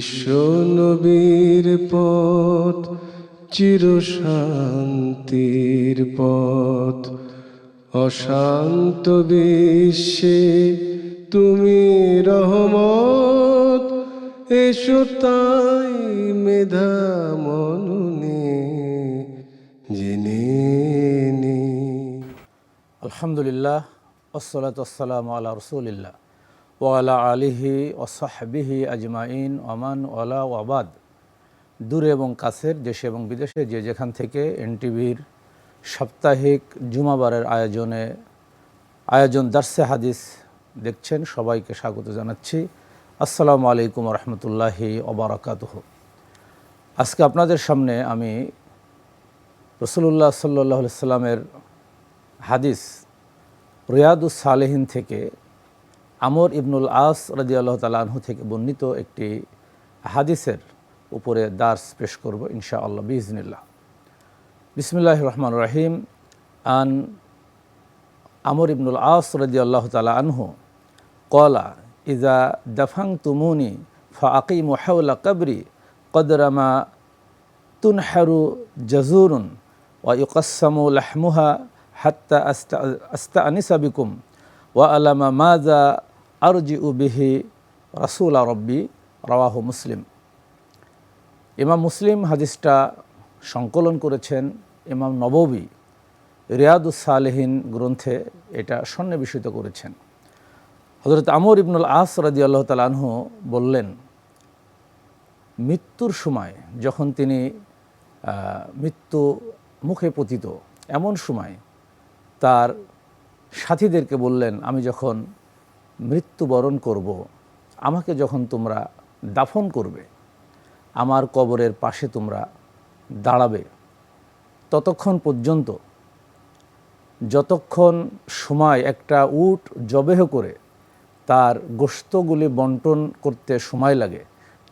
বিশ্ব নবীর পথ, চির শান্তির পথ। অশান্ত বিশ্বে তুমি রহমত, এসো তাই মেধা মননে, জেনে আলহামদুলিল্লাহ ওসলাত আসসালাম আল্লাহ রসুলিল্লাহ। ওয়ালা আলিহি ওসাহবিহি আজমাইন ওমান ওয়ালা ওয়াবাদ দূরে এবং কাছের, দেশে এবং বিদেশে যে যেখান থেকে এনটিভির সাপ্তাহিক জুমাবারের আয়োজনে, আয়োজন, দার্সে হাদিস দেখছেন, সবাইকে স্বাগত জানাচ্ছি। আসসালামু আলাইকুম রহমতুল্লাহি ওবরাকাতহ আজকে আপনাদের সামনে আমি রসুল্লাহ সাল্লাহ সাল্লামের হাদিস রিয়াদুস সালেহিন থেকে আমর ইবনুল আস রাজি আল্লাহ তালাহু থেকে বর্ণিত একটি হাদিসের উপরে দার্স পেশ করব ইনশা আল্লাহ বিজনিল্লাহ বিসমিল্লাহ রহমান রাহিম। আন আমর ইবনুল আস রাজি আল্লাহ তালা আনহু কলা ইজা দফাং তুমুনি ফাকি মোহাউলা কবরি কদরামা তুনহারু জজুরুন ওয়া ইউকাসামু লাহমুহা হাত্তা আস্তা আস্তা আনিসা বিকুম ওয়া আলামা মাজা আরজি উবিহি রাসুল রব্বি রাওয়াহু মুসলিম। ইমাম মুসলিম হাদিসটা সংকলন করেছেন ইমাম নববী রিয়াদুস সালেহিন গ্রন্থে এটা সন্নিবেশিত করেছেন। হজরত আমর ইবনুল আস রাজি আল্লাহ তালাহ বললেন, মৃত্যুর সময় যখন তিনি মৃত্যু মুখে পতিত, এমন সময় তার সাথীদেরকে বললেন, আমি যখন মৃত্যুবরণ করব, আমাকে যখন তোমরা দাফন করবে, আমার কবরের পাশে তোমরা দাঁড়াবে, ততক্ষণ পর্যন্ত যতক্ষণ সময় একটা উট জবেহ করে তার গোস্তগুলি বন্টন করতে সময় লাগে,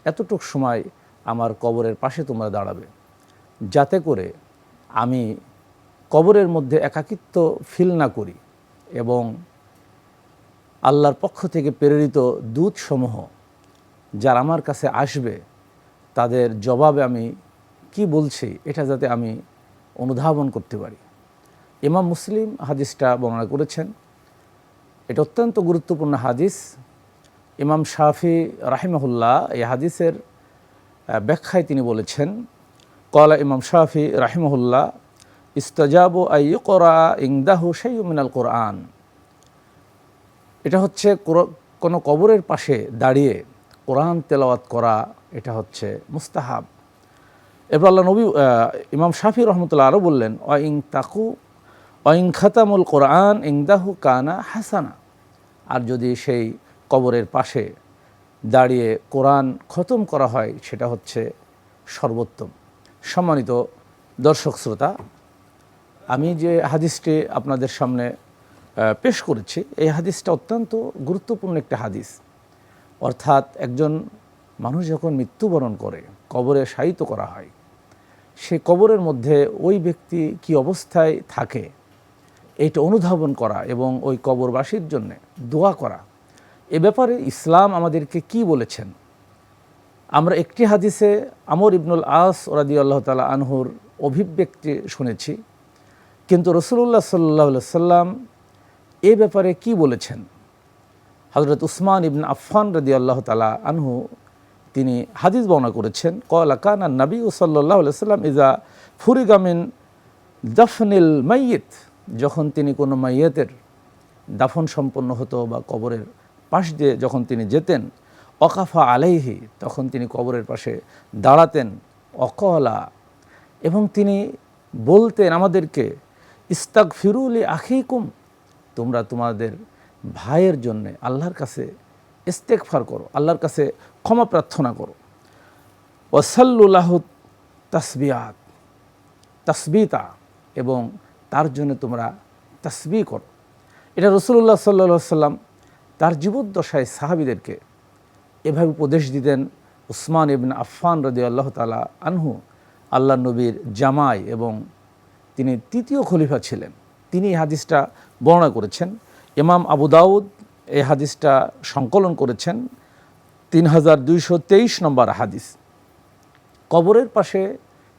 এতটুক সময় আমার কবরের পাশে তোমরা দাঁড়াবে। যাতে করে আমি কবরের মধ্যে একাকিত্ব ফিল না করি এবং আল্লাহর পক্ষ থেকে প্রেরিত দূতসমূহ যারা আমার কাছে আসবে, তাদের জবাবে আমি কি বলছি এটা যাতে আমি অনুধাবন করতে পারি। ইমাম মুসলিম হাদিসটা বর্ণনা করেছেন। এটা অত্যন্ত গুরুত্বপূর্ণ হাদিস। ইমাম শাফি রাহিমহুল্লাহ এই হাদিসের ব্যাখ্যায় তিনি বলেছেন কলা ইমাম শাফি রাহিমহুল্লাহ, ইস্তাজাবু আইকরা ইংদাহু সেই মিনাল কোরআন। এটা হচ্ছে কোনো কবরের পাশে দাঁড়িয়ে কোরআন তেলাওয়াত করা, এটা হচ্ছে মুস্তাহাব। এরপর আল্লাহ নবী ইমাম শাফি রহমতুল্লাহ আরও বললেন অইং তাকু অইং খাতামুল কোরআন ইংদাহু কানা হাসানা। আর যদি সেই কবরের পাশে দাঁড়িয়ে কোরআন খতম করা হয়, সেটা হচ্ছে সর্বোত্তম। সম্মানিত দর্শক শ্রোতা, আমি যে হাদিসটি আপনাদের সামনে পেশ করেছি। এই হাদিসটা অত্যন্ত গুরুত্বপূর্ণ একটা হাদিস। অর্থাৎ একজন মানুষ যখন মৃত্যুবরণ করে, কবরে শায়িত করা হয়, সে কবরের মধ্যে ওই ব্যক্তি কি অবস্থায় থাকে, এইটা অনুধাবন করা এবং ওই কবরবাসীর জন্য দোয়া করা, এ ব্যাপারে ইসলাম আমাদেরকে কি বলেছেন? আমরা একটি হাদিসে আমর ইবনুল আস ওরাদি আল্লাহ তালা আনহুর অভিব্যক্তি শুনেছি। কিন্তু রসুল্লাহ সাল্লাহ সাল্লাম এ ব্যাপারে কি বলেছেন? হজরত উসমান ইবন আফফান রদি আল্লাহ তালা আনহু, তিনি হাদিস বর্ণনা করেছেন কলা কানা নবী সাল্লাহ সাল্লাম ইজা ফুরিগামিন দফনিল মাইয়িত যখন তিনি কোনো মাইয়েতের দাফন সম্পন্ন হতো বা কবরের পাশ দিয়ে যখন তিনি যেতেন অকাফা আলাইহি তখন তিনি কবরের পাশে দাঁড়াতেন অকলা এবং তিনি বলতেন আমাদেরকে ইস্তাক ফিরুলি আখিকুম তোমরা তোমাদের ভাইয়ের জন্যে আল্লাহর কাছে ইস্তেকফার করো, আল্লাহর কাছে ক্ষমা প্রার্থনা করো। ওয়াসাল্লুল্লাহ তাসবিয়াত, তাসবিতা, এবং তার জন্য তোমরা তাসবি করো। এটা রসুল্লাহ সাল্লা সাল্লাম তার জীবদ্দশায় সাহাবিদেরকে এভাবে উপদেশ দিতেন, উসমান ইবিন আফফান রদি আল্লাহ তালা আনহু আল্লাহ নবীর জামাই এবং তিনি তৃতীয় খলিফা ছিলেন। তিনি এই হাদিসটা বর্ণনা করেছেন। ইমাম আবু দাউদ এই হাদিসটা সংকলন করেছেন। তিন হাজার দুইশো তেইশ নম্বর হাদিস। কবরের পাশে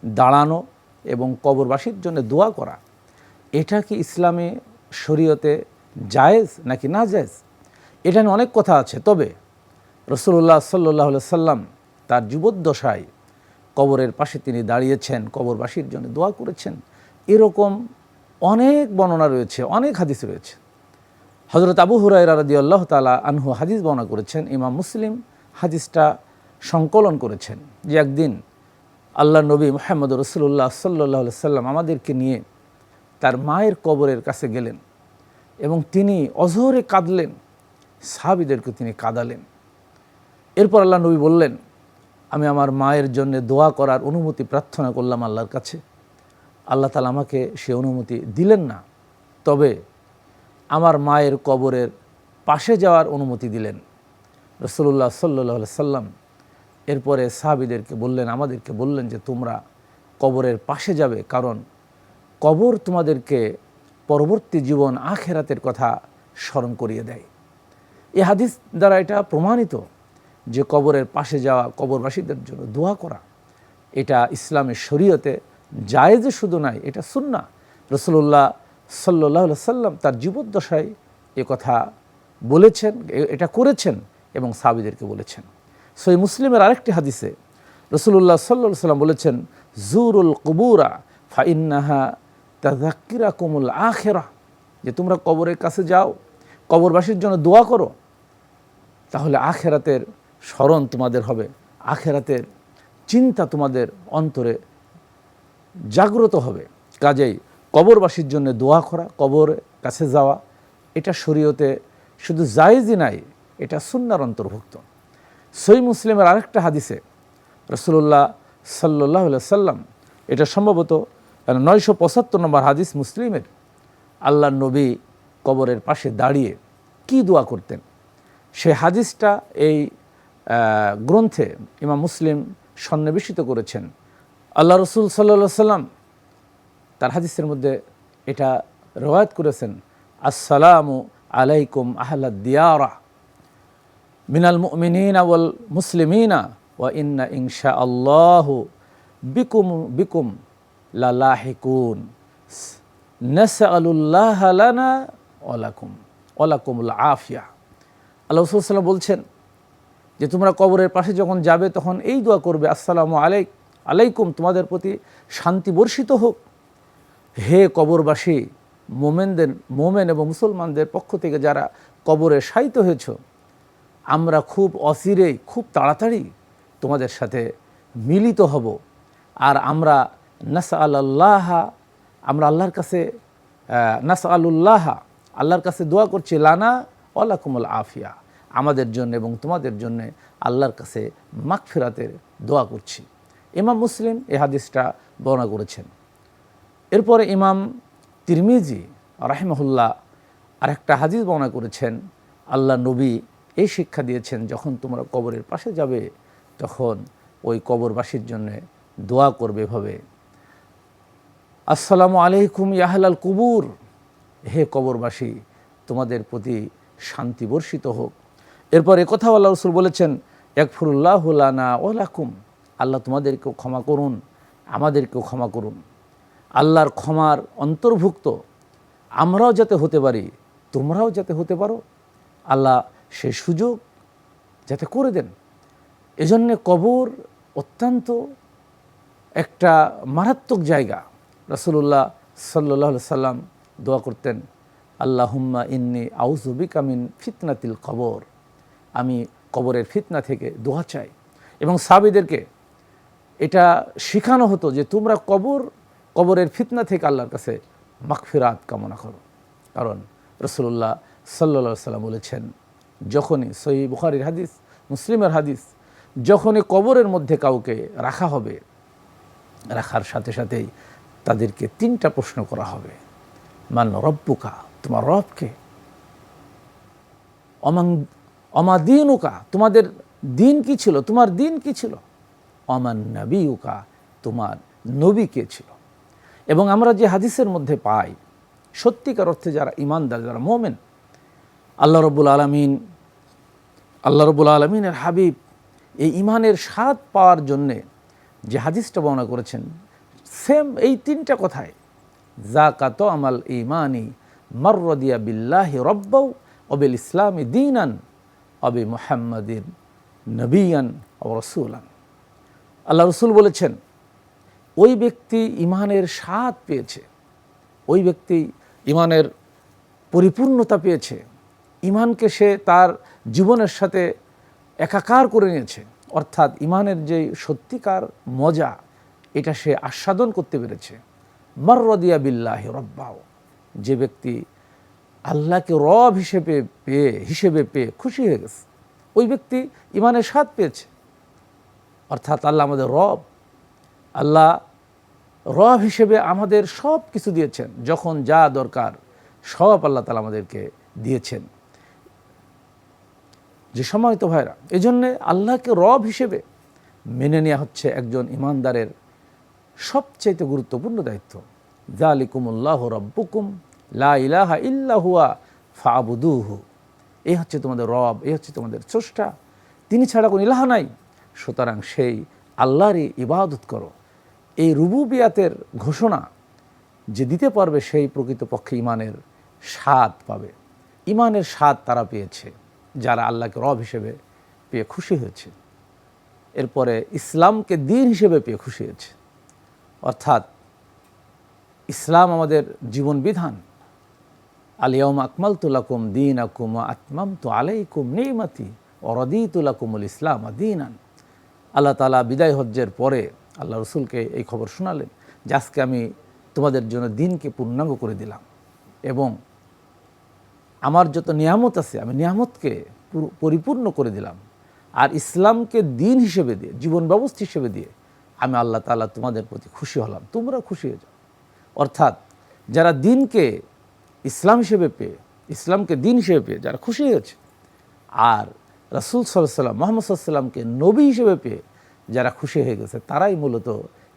দাঁড়ানো এবং কবরবাসীর জন্য দোয়া করা, এটা কি ইসলামে শরীয়তে জায়েজ নাকি না জায়েজ? এটা নিয়ে অনেক কথা আছে। তবে রসুল্লাহ সাল্লাহ সাল্লাম তার যুবদ্দশায় কবরের পাশে তিনি দাঁড়িয়েছেন, কবরবাসীর জন্য দোয়া করেছেন। এরকম অনেক বর্ণনা রয়েছে, অনেক হাদিস রয়েছে। হজরত আবু হুরাইরা রাদি আল্লাহ তালা আনহু হাদিস বর্ণনা করেছেন, ইমাম মুসলিম হাদিসটা সংকলন করেছেন যে একদিন আল্লাহ নবী মোহাম্মদ রসুল্লাহ সাল্লাহ সাল্লাম আমাদেরকে নিয়ে তার মায়ের কবরের কাছে গেলেন এবং তিনি অজহরে কাঁদলেন, সাহাবিদেরকে তিনি কাঁদালেন। এরপর আল্লাহ নবী বললেন, আমি আমার মায়ের জন্য দোয়া করার অনুমতি প্রার্থনা করলাম আল্লাহর কাছে। আল্লাহ তালা আমাকে সে অনুমতি দিলেন না। তবে আমার মায়ের কবরের পাশে যাওয়ার অনুমতি দিলেন। রসুল্লাহ সাল্লাহ সাল্লাম এরপরে সাহাবিদেরকে বললেন, আমাদেরকে বললেন যে, তোমরা কবরের পাশে যাবে, কারণ কবর তোমাদেরকে পরবর্তী জীবন আখেরাতের কথা স্মরণ করিয়ে দেয়। এই হাদিস দ্বারা এটা প্রমাণিত যে, কবরের পাশে যাওয়া কবরবাসীদের জন্য দোয়া করা, এটা ইসলামের শরীয়তে জায়েজ শুধু নাই, এটা সুন্না রসুল্লাহ সাল্লাহ সাল্লাম তার জীবদ্দশায় এ কথা বলেছেন, এটা করেছেন এবং সাবিদেরকে বলেছেন। সই মুসলিমের আরেকটি হাদিসে রসুল্লাহ সাল্লা সাল্লাম বলেছেন, জুরুল কবুরা ফাইন্নাহা তাজাক্কিরা কুমুল আখেরা। যে তোমরা কবরের কাছে যাও, কবরবাসীর জন্য দোয়া করো, তাহলে আখেরাতের স্মরণ তোমাদের হবে, আখেরাতের চিন্তা তোমাদের অন্তরে জাগ্রত হবে। কাজেই কবরবাসীর জন্য দোয়া করা কবরের কাছে যাওয়া, এটা শরীয়তে শুধু জায়েজই নাই, এটা সুন্নার অন্তর্ভুক্ত। সই মুসলিমের আরেকটা হাদিসে রসুল্লাহ সাল্লাহ সাল্লাম এটা সম্ভবত নয়শো পঁচাত্তর নম্বর হাদিস মুসলিমের আল্লাহ নবী কবরের পাশে দাঁড়িয়ে কি দোয়া করতেন? সে হাদিসটা এই গ্রন্থে ইমাম মুসলিম সন্নিবেশিত করেছেন। আল্লাহ রসুল সাল্লা সাল্লাম তার হাদিসের মধ্যে এটা রওয়ায়ত করেছেন, আসসালামু আলাইকুম আহলা দিয়ারা মিনাল মুমিনিনা ওয়াল মুসলিমিনা ওয়া ইন্না ইনশা আল্লাহু বিকুম বিকুম লালাহিকুন। নাসআলুল্লাহ লানা ওয়ালাকুম ওয়ালাকুমুল আফিয়া। আল্লাহ রসুল সাল্লাম বলছেন যে, তোমরা কবরের পাশে যখন যাবে তখন এই দোয়া করবে, আসসালামু আলাইক আলাইকুম, তোমাদের প্রতি শান্তি বর্ষিত হোক। হে কবরবাসী, মোমেনদের, মোমেন এবং মুসলমানদের পক্ষ থেকে যারা কবরে শায়িত হয়েছ, আমরা খুব অচিরেই খুব তাড়াতাড়ি তোমাদের সাথে মিলিত হব। আর আমরা নাসা আল্লাহ আমরা আল্লাহর কাছে নাসা আল্লাহ আল্লাহর কাছে দোয়া করছি, লানা ওয়ালাকুমুল আফিয়া। আমাদের জন্য এবং তোমাদের জন্য আল্লাহর কাছে মাগফিরাতের দোয়া করছি। ইমাম মুসলিম এ হাদিসটা বর্ণনা করেছেন। এরপরে ইমাম তিরমিজি রাহিমহুল্লাহ আরেকটা হাদিস বর্ণনা করেছেন, আল্লাহ নবী এই শিক্ষা দিয়েছেন, যখন তোমরা কবরের পাশে যাবে, তখন ওই কবরবাসীর জন্যে দোয়া করবে এভাবে, আসসালামু আলাইকুম ইয়াহলাল কুবুর, হে কবরবাসী, তোমাদের প্রতি শান্তি বর্ষিত হোক। এরপর একথাও আল্লাহ রসুল বলেছেন একফরুল্লাহ লানা ওলাকুম আল্লাহ তোমাদেরকেও ক্ষমা করুন, আমাদেরকেও ক্ষমা করুন। আল্লাহর ক্ষমার অন্তর্ভুক্ত আমরাও যাতে হতে পারি, তোমরাও যাতে হতে পারো, আল্লাহ সে সুযোগ যাতে করে দেন। এজন্যে কবর অত্যন্ত একটা মারাত্মক জায়গা। রসুল্লাহ সাল্লাহ সাল্লাম দোয়া করতেন, আল্লাহুম্মা ইন্নি আউজুবিকা মিন ফিতনাতিল কবর। আমি কবরের ফিতনা থেকে দোয়া চাই এবং সাবিদেরকে এটা শেখানো হতো যে তোমরা কবর, কবরের ফিতনা থেকে আল্লাহর কাছে মাগফিরাত কামনা করো। কারণ রসুল্লাহ সাল্লা সাল্লাম বলেছেন, যখনই সহি বুখারির হাদিস, মুসলিমের হাদিস, যখনই কবরের মধ্যে কাউকে রাখা হবে, রাখার সাথে সাথেই তাদেরকে তিনটা প্রশ্ন করা হবে। মান রব্বুকা, তোমার রবকে? অমাং অমাদিনুকা তোমাদের দিন কি ছিল? তোমার দিন কি ছিল? অমান নবীউকা তোমার নবী কে ছিল? এবং আমরা যে হাদিসের মধ্যে পাই, সত্যিকার অর্থে যারা ইমানদার যারা মোমেন, আল্লাহ রব্বুল আলমিন, আল্লাহ রবুল আলমিনের হাবিব এই ইমানের স্বাদ পাওয়ার জন্যে যে হাদিসটা বর্ণনা করেছেন সেম এই তিনটা কথায়, জাকাত আমাল ইমানি মর্রদিয়া বিল্লাহি রব্বাউ অবিল ইসলামী দিনান অবি মোহাম্মদিন নবিয়ান ও রসুলান। আল্লাহ রসুল বলেছেন, ওই ব্যক্তি ইমানের স্বাদ পেয়েছে, ওই ব্যক্তি ইমানের পরিপূর্ণতা পেয়েছে ইমানকে সে তার জীবনের সাথে একাকার করে নিয়েছে, অর্থাৎ ইমানের যে সত্যিকার মজা, এটা সে আস্বাদন করতে পেরেছে। মর্রদিয়া বিল্লাহ রব্বাও, যে ব্যক্তি আল্লাহকে রব হিসেবে পেয়ে হিসেবে পেয়ে খুশি হয়ে গেছে। ওই ব্যক্তি ইমানের স্বাদ পেয়েছে। অর্থাৎ আল্লাহ আমাদের রব। আল্লাহ রব হিসেবে আমাদের সব কিছু দিয়েছেন। যখন যা দরকার সব আল্লাহ তালা আমাদেরকে দিয়েছেন। যে সময় তো ভাইরা এই জন্যে আল্লাহকে রব হিসেবে মেনে নেওয়া হচ্ছে একজন ইমানদারের সবচাইতে গুরুত্বপূর্ণ দায়িত্ব। জালিকুমুল্লাহ রব্বুকুম, লা ইলাহা ইল্লাহুয়া ফাবুদুহু। এই হচ্ছে তোমাদের রব এই হচ্ছে তোমাদের স্রষ্টা। তিনি ছাড়া কোনো ইলাহা নাই। সুতরাং সেই আল্লাহরই ইবাদত করো। এই রুবুবিয়াতের ঘোষণা যে দিতে পারবে সেই প্রকৃতপক্ষে ইমানের স্বাদ পাবে। ইমানের স্বাদ তারা পেয়েছে, যারা আল্লাহকে রব হিসেবে পেয়ে খুশি হয়েছে। এরপরে ইসলামকে দিন হিসেবে পেয়ে খুশি হয়েছে। অর্থাৎ ইসলাম আমাদের জীবন বিধান আলিয়ম আকমাল তুলাকুম দিন আকুম আতমাম তো আলাইকুম নেইমাতি অরদি তুলাকুমুল ইসলাম দিনান। আল্লাহ তালা বিদায় হজ্জের পরে আল্লাহ রসুলকে এই খবর শোনালেন যে আজকে আমি তোমাদের জন্য দিনকে পূর্ণাঙ্গ করে দিলাম এবং আমার যত নিয়ামত আছে আমি নিয়ামতকে পরিপূর্ণ করে দিলাম। আর ইসলামকে দিন হিসেবে দিয়ে, জীবন ব্যবস্থা হিসেবে দিয়ে আমি আল্লাহ তাআলা তোমাদের প্রতি খুশি হলাম। তোমরা খুশি হয়ে যাও। অর্থাৎ যারা দিনকে ইসলাম হিসেবে পেয়ে, ইসলামকে দিন হিসেবে পেয়ে, যারা খুশি হয়েছে, আর রাসুল সাল্লাম মোহাম্মদ সাল্লামকে নবী হিসেবে পেয়ে যারা খুশি হয়ে গেছে, তারাই মূলত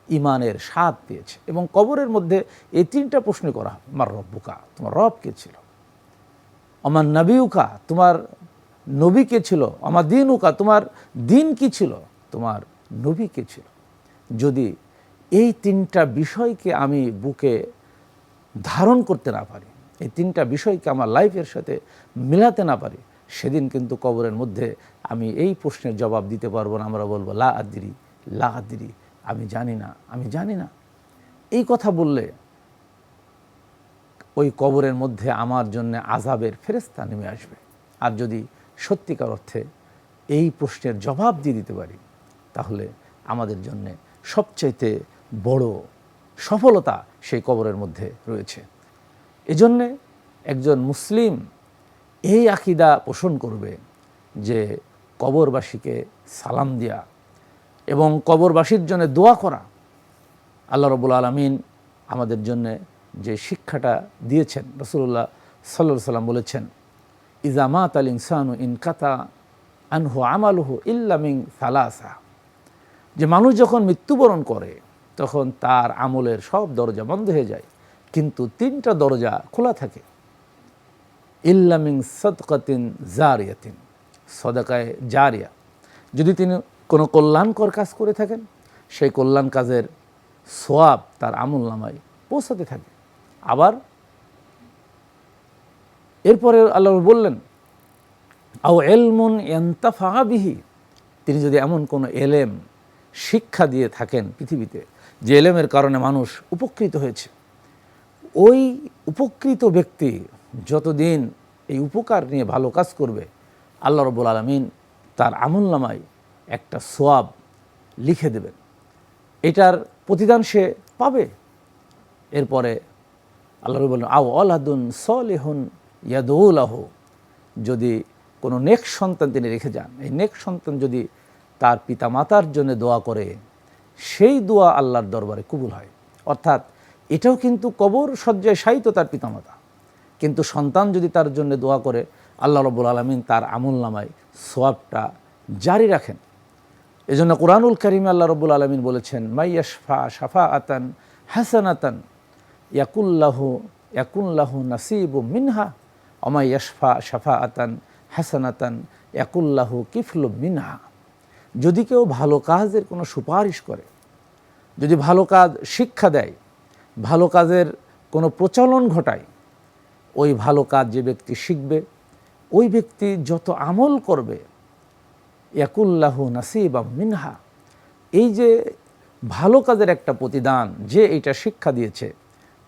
ইমানের স্বাদ পেয়েছে এবং কবরের মধ্যে এই তিনটা প্রশ্ন করা, আমার রব্বুকা, তোমার রব কে ছিল? আমার নবীউকা, তোমার নবী কে ছিল? আমার দিন উকা তোমার দিন কি ছিল? তোমার নবী কে ছিল? যদি এই তিনটা বিষয়কে আমি বুকে ধারণ করতে না পারি, এই তিনটা বিষয়কে আমার লাইফের সাথে মেলাতে না পারি সেদিন কিন্তু কবরের মধ্যে আমি এই প্রশ্নের জবাব দিতে পারব না। আমরা বলব, লা আদিরি লা আদিরি, আমি জানি না, আমি জানি না। এই কথা বললে ওই কবরের মধ্যে আমার জন্য আজাবের ফেরেস্তা নেমে আসবে। আর যদি সত্যিকার অর্থে এই প্রশ্নের জবাব দিয়ে দিতে পারি, তাহলে আমাদের জন্য সবচাইতে বড় সফলতা সেই কবরের মধ্যে রয়েছে। এজন্যে একজন মুসলিম এই আকিদা পোষণ করবে যে কবরবাসীকে সালাম দেয়া এবং কবরবাসীর জন্য দোয়া করা আল্লাহ রবুল আলমিন আমাদের জন্য যে শিক্ষাটা দিয়েছেন রসুল্লাহ সাল্লা সাল্লাম বলেছেন ইজামাত আল ইনসানু ইনকাতা আনহু আমালহু ইল্লামিং সালাসা। যে মানুষ যখন মৃত্যুবরণ করে, তখন তার আমলের সব দরজা বন্ধ হয়ে যায়, কিন্তু তিনটা দরজা খোলা থাকে। ইল্লামিং সদকাতিন জারিয়াতিন, সদাকায় জারিয়া। যদি তিনি কোনো কল্যাণকর কাজ করে থাকেন, সেই কল্যাণ কাজের সোয়াব তার আমল নামায় পৌঁছাতে থাকে। আবার এরপরে আল্লাহ বললেন, আও এলমুন এন্তাফা বিহি। তিনি যদি এমন কোনো এলেম, শিক্ষা দিয়ে থাকেন পৃথিবীতে, যে এলেমের কারণে মানুষ উপকৃত হয়েছে, ওই উপকৃত ব্যক্তি যতদিন এই উপকার নিয়ে ভালো কাজ করবে, আল্লাহ রবুল আলমিন তার আমল নামায় একটা সোয়াব লিখে দেবেন। এটার প্রতিদান সে পাবে। এরপরে আল্লাহ রবি বলেন, আও আলাদুন সলেহুন ইয়াদৌলাহ যদি কোনো নেক সন্তান তিনি রেখে যান, এই নেক সন্তান যদি তার পিতা মাতার জন্য দোয়া করে, সেই দোয়া আল্লাহর দরবারে কবুল হয়। অর্থাৎ এটাও কিন্তু কবর শয্যায় শায়িত তার পিতামাতা। কিন্তু সন্তান যদি তার জন্য দোয়া করে, আল্লাহ রব্বুল আলমিন তার আমল নামায় সোয়াবটা জারি রাখেন। এজন্য কোরআনুল করিমে আল্লাহ রব্বুল আলমিন বলেছেন মাইয়াশফা শাফা আতান হাসানাতান, ইয়াকুল্লাহু ইয়াকুল্লাহু নাসিবু মিনহা অমাইয়াশফা শাফা আতান হাসানাতান একুল্লাহু কিফল মিনহা। যদি কেউ ভালো কাজের কোনো সুপারিশ করে, যদি ভালো কাজ শিক্ষা দেয়, ভালো কাজের কোনো প্রচলন ঘটায় ওই ভালো কাজ যে ব্যক্তি শিখবে, ওই ব্যক্তি যত আমল করবে, ইয়াকুল্লাহ নাসিবা মিনহা, এই যে ভালো কাজের একটা প্রতিদান যে এটা শিক্ষা দিয়েছে,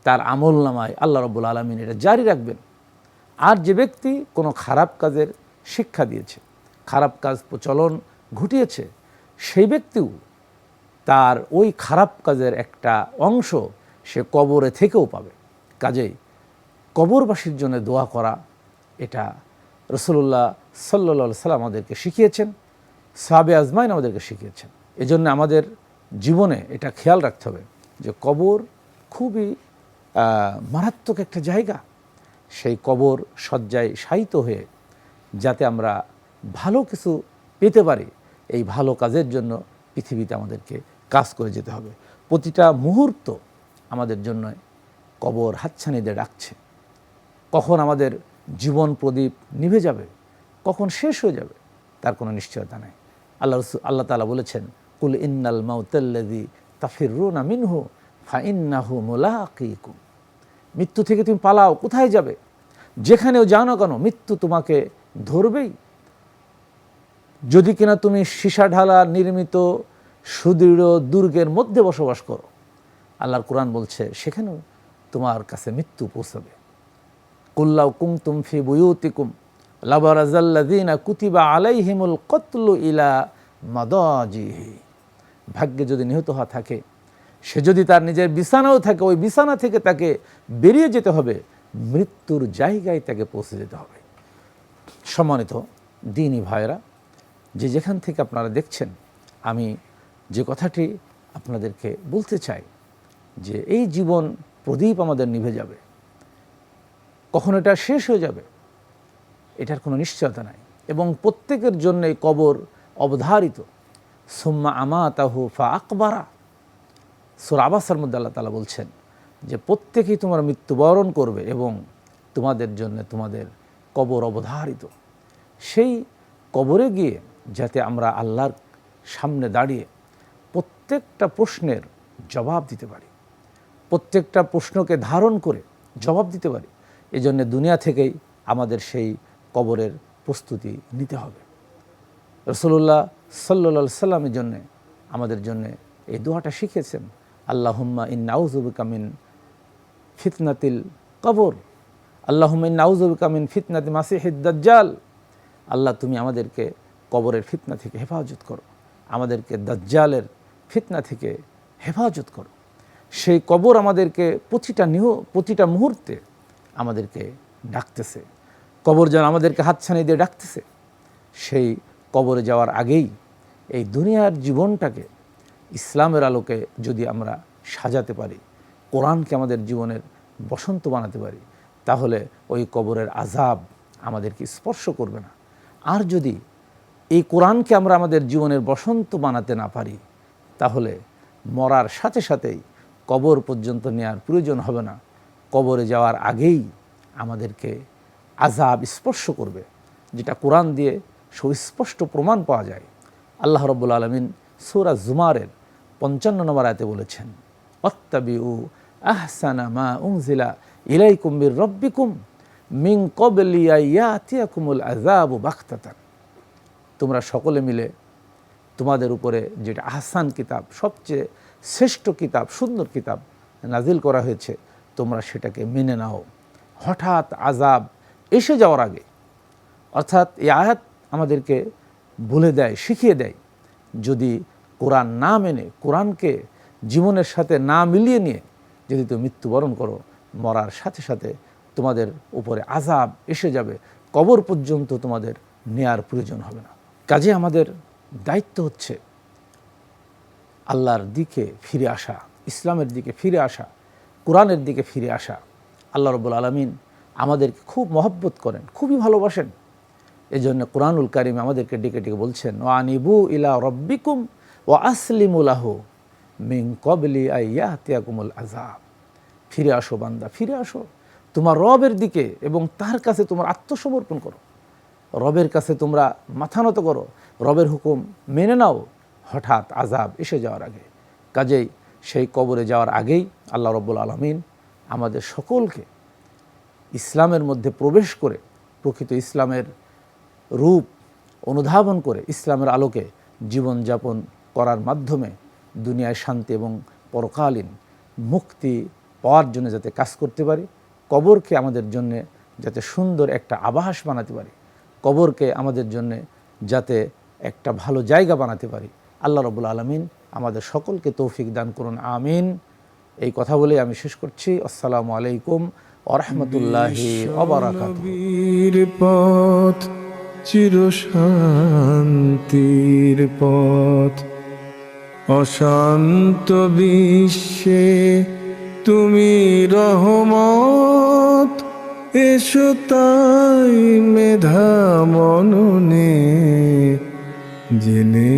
তার আমল নামায় আল্লাহ রব্বুল আলমিন এটা জারি রাখবেন। আর যে ব্যক্তি কোনো খারাপ কাজের শিক্ষা দিয়েছে, খারাপ কাজ প্রচলন ঘটিয়েছে, সেই ব্যক্তিও তার ওই খারাপ কাজের একটা অংশ সে কবরে থেকেও পাবে। কাজেই কবরবাসীর জন্য দোয়া করা, এটা রসুল্লাহ সাল্লা সাল্লাম আমাদেরকে শিখিয়েছেন সাবে আজমাইন আমাদেরকে শিখিয়েছেন। এজন্য আমাদের জীবনে এটা খেয়াল রাখতে হবে যে কবর খুবই মারাত্মক একটা জায়গা। সেই কবর শয্যায় শায়িত হয়ে যাতে আমরা ভালো কিছু পেতে পারি, এই ভালো কাজের জন্য পৃথিবীতে আমাদেরকে কাজ করে যেতে হবে। প্রতিটা মুহূর্ত আমাদের জন্য কবর হাতছানিদের ডাকছে কখন আমাদের জীবন প্রদীপ নিভে যাবে, কখন শেষ হয়ে যাবে, তার কোনো নিশ্চয়তা নেই। আল্লাহ রসুল, আল্লাহ তালা বলেছেন, কুল ইন্নাল মাউতাল্লাদি রুনা মিনহু ফা ইন্নাহু মুলাকিকুম। মৃত্যু থেকে তুমি পালাও, কোথায় যাবে? যেখানেও যাও না কেন, মৃত্যু তোমাকে ধরবেই। যদি কিনা তুমি সীসা ঢালা, নির্মিত, সুদৃঢ় দুর্গের মধ্যে বসবাস করো, আল্লাহর কোরআন বলছে, সেখানেও তোমার কাছে মৃত্যু পৌঁছাবে। কুল্লাউ কুমতুম ফি বুয়ুতিকুম। লাবারাজাল্লাযীনা কুতিবা আলাইহিমুল কতলু ইলা মাদাজিহি। ভাগ্যে যদি নিহত হওয়া থাকে, সে যদি তার নিজের বিছানাও থাকে, ওই বিছানা থেকে তাকে বেরিয়ে যেতে হবে, মৃত্যুর জায়গায় তাকে পৌঁছে যেতে হবে। সম্মানিত দিনী ভাইরা যে যেখান থেকে আপনারা দেখছেন, আমি যে কথাটি আপনাদেরকে বলতে চাই, যে এই জীবন প্রদীপ আমাদের নিভে যাবে। কখন এটা শেষ হয়ে যাবে? এটার কোনো নিশ্চয়তা নাই। এবং প্রত্যেকের জন্যই কবর অবধারিত। সুম্মা আমা তাহু ফা আকবারা সুর আবাসার মধ্যে আল্লাহ তালা বলছেন যে, প্রত্যেকেই তোমার মৃত্যুবরণ করবে এবং তোমাদের জন্য তোমাদের কবর অবধারিত। সেই কবরে গিয়ে যাতে আমরা আল্লাহর সামনে দাঁড়িয়ে প্রত্যেকটা প্রশ্নের জবাব দিতে পারি। প্রত্যেকটা প্রশ্নকে ধারণ করে জবাব দিতে পারি। এই জন্য দুনিয়া থেকেই আমাদের সেই কবরের প্রস্তুতি নিতে হবে। রসুল্লাহ সাল্লা সাল্লামের জন্যে, আমাদের জন্যে এই দোয়াটা শিখেছেন আল্লাহুম্মা ইন নাউজুবিকামিন ফিতনাতিল কবর, আল্লাহুম্মা ইন নাউজুবিকামিন ফিতনাতি মাসিহিদ দাজ্জাল, আল্লাহ তুমি আমাদেরকে কবরের ফিতনা থেকে হেফাজত করো, আমাদেরকে দাজ্জালের ফিতনা থেকে হেফাজত করো। সেই কবর আমাদেরকে প্রতিটা নিহ প্রতিটা মুহূর্তে আমাদেরকে ডাকতেছে। কবর যেন আমাদেরকে হাতছানি দিয়ে ডাকতেছে। সেই কবরে যাওয়ার আগেই এই দুনিয়ার জীবনটাকে, ইসলামের আলোকে যদি আমরা সাজাতে পারি, কোরআনকে আমাদের জীবনের বসন্ত বানাতে পারি, তাহলে ওই কবরের আজাব আমাদেরকে স্পর্শ করবে না। আর যদি এই কোরআনকে আমরা আমাদের জীবনের বসন্ত বানাতে না পারি, তাহলে মরার সাথে সাথেই কবর পর্যন্ত নেওয়ার প্রয়োজন হবে না। কবরে যাওয়ার আগেই আমাদেরকে আজাব স্পর্শ করবে, যেটা কোরআন দিয়ে সুস্পষ্ট প্রমাণ পাওয়া যায়। আল্লাহ রব্বুল আলমিন সুরা জুমারের পঞ্চান্ন নম্বর আয়তে বলেছেন অত্তাবি উ আহসানা মা উংজিলা ইলাই কুম্বির রব্বিকুম মিং কবলিয়া ইয়াতিয়াকুমুল আজাবু বাখতাতান তোমরা সকলে মিলে তোমাদের উপরে যেটা আহসান কিতাব, সবচেয়ে শ্রেষ্ঠ কিতাব, সুন্দর কিতাব নাজিল করা হয়েছে তোমরা সেটাকে মেনে নাও। হঠাৎ আজাব এসে যাওয়ার আগে, অর্থাৎ এই আয়াত আমাদেরকে বলে দেয়, শিখিয়ে দেয়, যদি কোরআন না মেনে, কোরআনকে জীবনের সাথে না মিলিয়ে নিয়ে যদি তুমি মৃত্যুবরণ করো, মরার সাথে সাথে তোমাদের উপরে আজাব এসে যাবে, কবর পর্যন্ত তোমাদের নেয়ার প্রয়োজন হবে না। কাজে আমাদের দায়িত্ব হচ্ছে আল্লাহর দিকে ফিরে আসা, ইসলামের দিকে ফিরে আসা কোরআনের দিকে ফিরে আসা। আল্লাহ রবুল আলমিন আমাদেরকে খুব মহব্বত করেন, খুবই ভালোবাসেন। এই জন্য কোরআনুল কারিম আমাদেরকে ডেকে ডেকে বলছেন ও আনিবু ইলা রব্বিকুম ও আসলিমুলাহ মিং কবলি আইয়াতিয়াকুমুল আজাব ফিরে আসো বান্দা, ফিরে আসো। তোমার রবের দিকে এবং তার কাছে তোমার আত্মসমর্পণ করো। রবের কাছে তোমরা মাথা নত করো। রবের হুকুম মেনে নাও। হঠাৎ আজাব এসে যাওয়ার আগে। কাজেই সেই কবরে যাওয়ার আগেই আল্লাহ রব্বুল আলমিন আমাদের সকলকে ইসলামের মধ্যে প্রবেশ করে প্রকৃত ইসলামের রূপ অনুধাবন করে ইসলামের আলোকে জীবনযাপন করার মাধ্যমে দুনিয়ায় শান্তি এবং পরকালীন মুক্তি পাওয়ার জন্য যাতে কাজ করতে পারি, কবরকে আমাদের জন্যে যাতে সুন্দর একটা আবাস বানাতে পারি, কবরকে আমাদের জন্যে যাতে একটা ভালো জায়গা বানাতে পারি। আল্লাহ রবুল আলমিন আমাদের সকলকে তৌফিক দান করুন, আমিন। এই কথা বলে আমি শেষ করছি। আসসালামু আলাইকুম নবীর পথ চির শান্তির পথ। অশান্ত বিশ্বে তুমি রহমত, এসো তাই মেধা মননে। জেনে